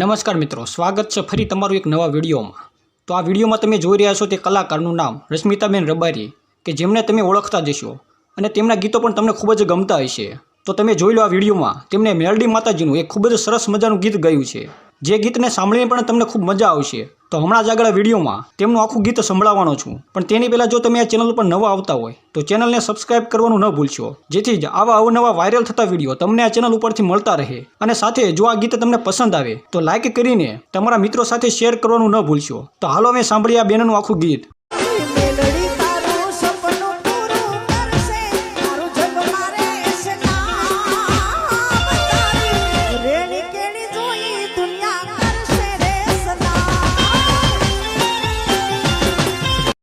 નમસ્કાર મિત્રો, સ્વાગત છે ફરી તમારું એક નવા વિડીયોમાં. તો આ વિડીયોમાં તમે જોઈ રહ્યા છો તે કલાકારનું નામ રશ્મિતાબેન રબારી, કે જેમને તમે ઓળખતા જશો અને તેમના ગીતો પણ તમને ખૂબ જ ગમતા હશે. તો તમે જોઈ લો આ વિડીયોમાં તેમણે મેલડી માતાજીનું એક ખૂબ જ સરસ મજાનું ગીત ગયું છે. જે ગીતને સાંભળીને પણ તમને ખૂબ મજા આવશે. તો હમણાં જ આગળ વિડીયોમાં તેમનું આખું ગીત સંભળાવવાનો છું. પણ તેની પહેલાં જો તમે આ ચેનલ ઉપર નવા આવતા હોય, તો ચેનલને સબસ્ક્રાઇબ કરવાનું ન ભૂલશો. જેથી જ આવા અવનવા વાયરલ થતા વીડિયો તમને આ ચેનલ ઉપરથી મળતા રહે. અને સાથે જો આ ગીત તમને પસંદ આવે, તો લાઇક કરીને તમારા મિત્રો સાથે શેર કરવાનું ન ભૂલશો. તો હાલો અમે સાંભળીએ આ બેનનું આખું ગીત.